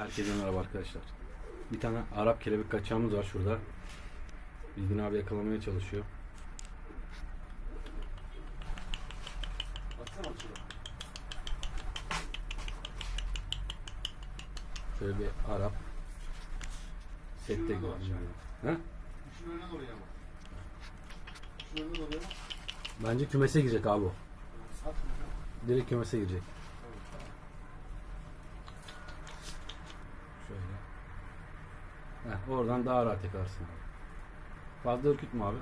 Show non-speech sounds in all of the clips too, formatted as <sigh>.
Herkese merhaba arkadaşlar. Bir tane Arap kelebek kaçağımız var şurada. Bilgin abi yakalamaya çalışıyor. Şöyle bir Arap. Sette yama. Bence kümese girecek abi o. Direkt kümese girecek. Şöyle. Heh, oradan daha rahat yakarsın. Fazla ürkütme abi.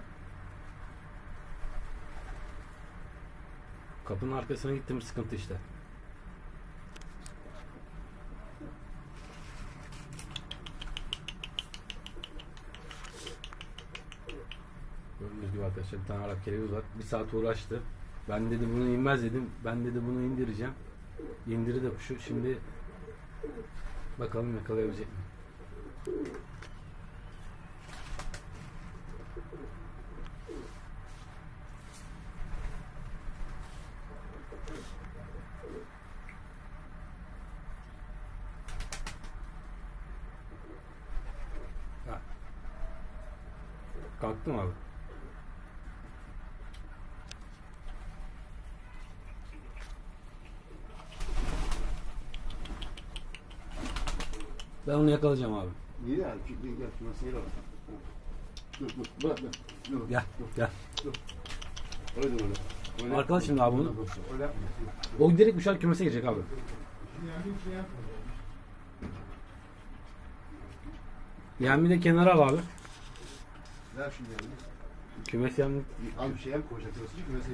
Kapının arkasına gittim sıkıntı işte. Gördüğünüz gibi arkadaşlar bir tane Arap kelebeği var. Bir saat uğraştı. Ben dedi bunu inmez dedim. Ben dedi bunu indireceğim. İndiri de kuşu. Şimdi bakalım yakalayabilecek mi? Kalktı mı abi? Ben onu yakalayacağım abi. İyi ya. Gel gel. Yere bak. Dur dur. Bırak bırak. Dur. Gel gel. Öyle öyle. Öyle. Arkadaş şimdi abi yapma. O direkt uşak kümese girecek abi. Yemini de kenara al abi. Ver şimdi yanını. Kümes yemini. Az bir şey yem koyacak. Kümese.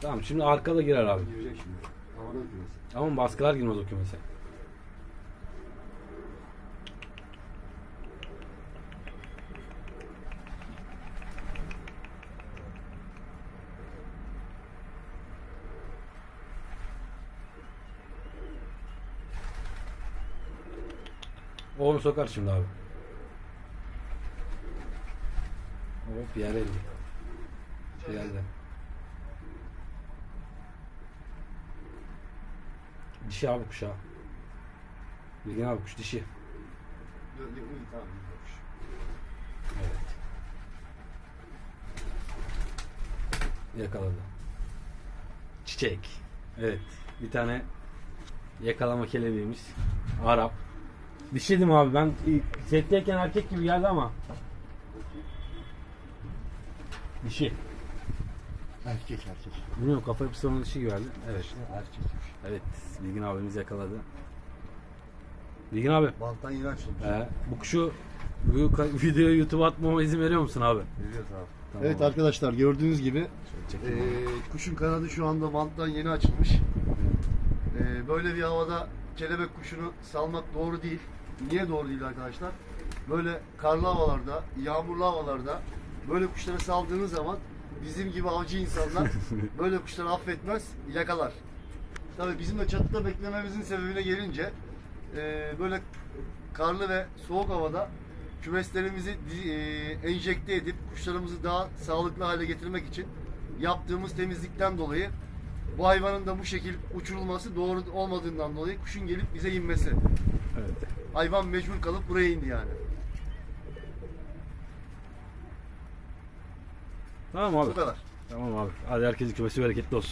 Tamam şimdi arkada girer abi. Girecek şimdi. Havadan kümese. Ama baskılar girmez o kümese. O onu sokar şimdi abi. Hop yer eldi. Geldi. Dişi abi kuşağı. Bilgin abi kuş dişi. Evet. Yakaladı. Çiçek. Evet. Bir tane yakalama kelebeğimiz. Arap. Dişiydim abi ben setteyken erkek gibi geldi ama. Dişi. Erkek erkek. Bilmiyorum kafa yapısı onun dişi gibi geldi. Evet. Erkek. Evet. Bilgin abimiz yakaladı. Bilgin abi. Banttan yeni açılmış. Ee, bu kuşu bu <laughs> videoyu YouTube'a atmama izin veriyor musun abi? Veriyoruz abi. Tamam evet arkadaşlar gördüğünüz gibi çekeyim. kuşun kanadı şu anda banttan yeni açılmış. Ee, böyle bir havada kelebek kuşunu salmak doğru değil. Niye doğru değil arkadaşlar? Böyle karlı havalarda, yağmurlu havalarda böyle kuşları saldığınız zaman bizim gibi avcı insanlar <laughs> böyle kuşları affetmez, yakalar. Tabii bizim de çatıda beklememizin sebebine gelince e, böyle karlı ve soğuk havada kümeslerimizi e, enjekte edip kuşlarımızı daha sağlıklı hale getirmek için yaptığımız temizlikten dolayı bu hayvanın da bu şekil uçurulması doğru olmadığından dolayı kuşun gelip bize inmesi. Evet. Hayvan mecbur kalıp buraya indi yani. Tamam abi. Bu kadar. Tamam abi. Hadi herkesin kümesi bereketli olsun.